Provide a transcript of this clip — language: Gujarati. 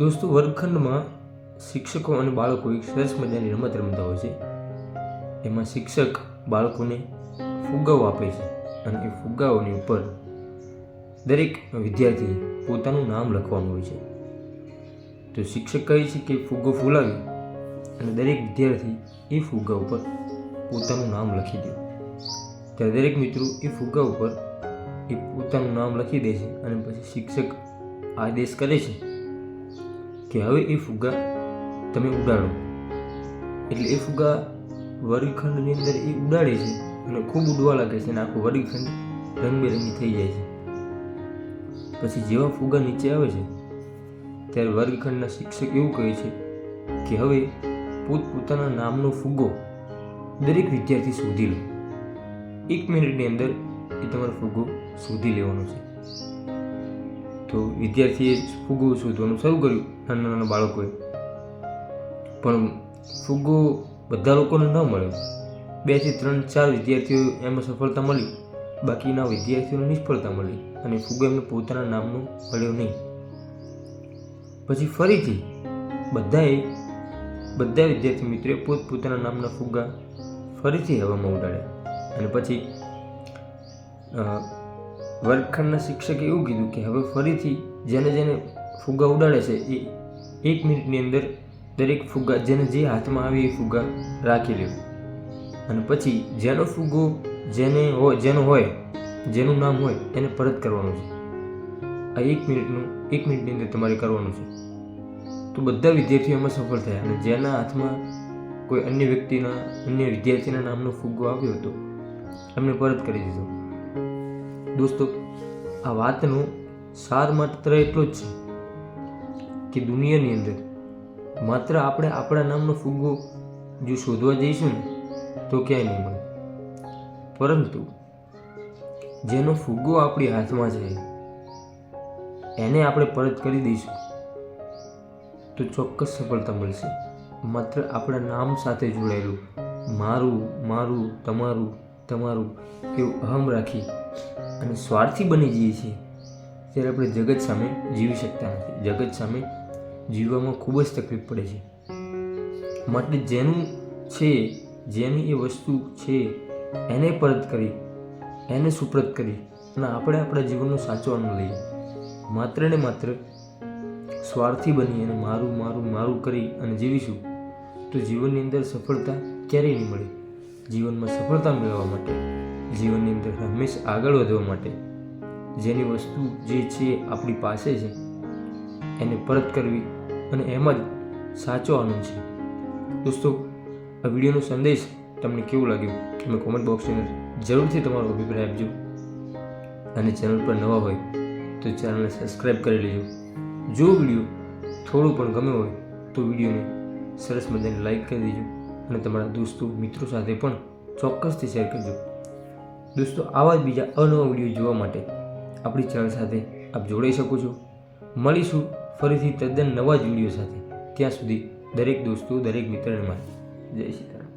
દોસ્તો, વર્ગખંડમાં શિક્ષકો અને બાળકો એક સરસ મજાની રમત રમતા હોય છે. એમાં શિક્ષક બાળકોને ફુગ્ગાઓ આપે છે અને એ ફુગ્ગાઓની ઉપર દરેક વિદ્યાર્થીએ પોતાનું નામ લખવાનું હોય છે. તો શિક્ષક કહે છે કે ફુગ્ગો ફૂલાવી અને દરેક વિદ્યાર્થી એ ફુગ્ગા ઉપર પોતાનું નામ લખી દે. ત્યારે દરેક મિત્રો એ ફુગ્ગા ઉપર એ પોતાનું નામ લખી દે છે અને પછી શિક્ષક આદેશ કરે છે કે હવે એ ફુગ્ગા તમે ઉડાડો. એટલે એ ફુગ્ગા વર્ગખંડની અંદર એ ઉડાડે છે અને ખૂબ ઉડવા લાગે છે અને આખું વર્ગખંડ રંગબેરંગી થઈ જાય છે. પછી જેવા ફુગ્ગા નીચે આવે છે, ત્યારે વર્ગખંડના શિક્ષક એવું કહે છે કે હવે પોતપોતાના નામનો ફુગ્ગો દરેક વિદ્યાર્થી શોધી લો. એક મિનિટની અંદર એ તમારો ફુગ્ગો શોધી લેવાનો છે. તો વિદ્યાર્થીએ ફુગ્ગો શોધવાનું શરૂ કર્યું. નાના નાના બાળકોએ. પણ ફુગ્ગો બધા લોકોને ન મળ્યો. બેથી ત્રણ ચાર વિદ્યાર્થીઓ એમાં સફળતા મળી, બાકીના વિદ્યાર્થીઓને નિષ્ફળતા મળી અને ફુગ્ગો એમને પોતાના નામનો મળ્યો નહીં. પછી ફરીથી બધાએ, બધા વિદ્યાર્થી મિત્રોએ પોતપોતાના નામના ફુગ્ગા ફરીથી હવામાં ઉડાડ્યા અને પછી વર્ગખંડના શિક્ષકે એવું કીધું કે હવે ફરીથી જેને જેને ફુગ્ગા ઉડાડે છે એ એક મિનિટની અંદર દરેક ફુગ્ગા, જેને જે હાથમાં આવે એ ફુગ્ગા રાખી લેવું અને પછી જેનો ફુગ્ગો જેને હોય જેનો હોય, જેનું નામ હોય, એને પરત કરવાનું છે. આ એક મિનિટનું, એક મિનિટની અંદર તમારે કરવાનું છે. તો બધા વિદ્યાર્થીઓ એમાં સફળ થયા. અને જેના હાથમાં કોઈ અન્ય વ્યક્તિના, અન્ય વિદ્યાર્થીના નામનો ફુગ્ગો આવ્યો હતો, એમને પરત કરી દીધો. દોસ્તો, આ વાતનો સાર માત્ર એટલો જ છે કે દુનિયાની અંદર માત્ર આપણે આપણા નામનો ફુગ્ગો જો શોધવા જઈશું ને, તો ક્યાંય નહીં મળે. પરંતુ જેનો ફુગ્ગો આપણી હાથમાં છે, એને આપણે પરત કરી દઈશું, તો ચોક્કસ સફળતા મળશે. માત્ર આપણા નામ સાથે જોડાયેલું, મારું મારું, તમારું તમારું એવું અહમ રાખી અને સ્વાર્થી બની જઈએ છીએ, ત્યારે આપણે જગત સામે જીવી શકતા નથી. જગત સામે જીવવામાં ખૂબ જ તકલીફ પડે છે. માટે જેનું છે, જેની એ વસ્તુ છે, એને પરત કરી, એને સુપ્રત કરી અને આપણે આપણા જીવનનો સાચો આનંદ લઈએ. માત્ર ને માત્ર સ્વાર્થી બની અને મારું મારું મારું કરી અને જીવીશું, તો જીવનની અંદર સફળતા ક્યારેય નહીં મળે. જીવનમાં સફળતા મેળવવા માટે, જીવનની અંદર હંમેશા આગળ વધવા માટે, જેની વસ્તુ જે છે આપણી પાસે છે એને પરત કરવી અને એમ જ સાચો આનંદ છે. દોસ્તો, આ વિડીયોનો સંદેશ તમને કેવું લાગ્યું? તમે કોમેન્ટ બોક્સની અંદર જરૂરથી તમારો અભિપ્રાય આપજો. અને ચેનલ પર નવા હોય તો ચેનલને સબસ્ક્રાઈબ કરી લેજો. જો વીડિયો થોડું પણ ગમ્યો હોય તો વિડીયોને સરસ મજાને લાઈક કરી દેજો અને તમારા દોસ્તો, મિત્રો સાથે પણ ચોક્કસથી શેર કરજો. દોસ્તો, આવા જ બીજા અનવા વીડિયો જોવા માટે આપણી ચેનલ સાથે આપ જોડાઈ શકો છો. મળીશું ફરીથી તદ્દન નવા જ વીડિયો સાથે. ત્યાં સુધી દરેક દોસ્તો, દરેક મિત્રને મારે. જય સીતારામ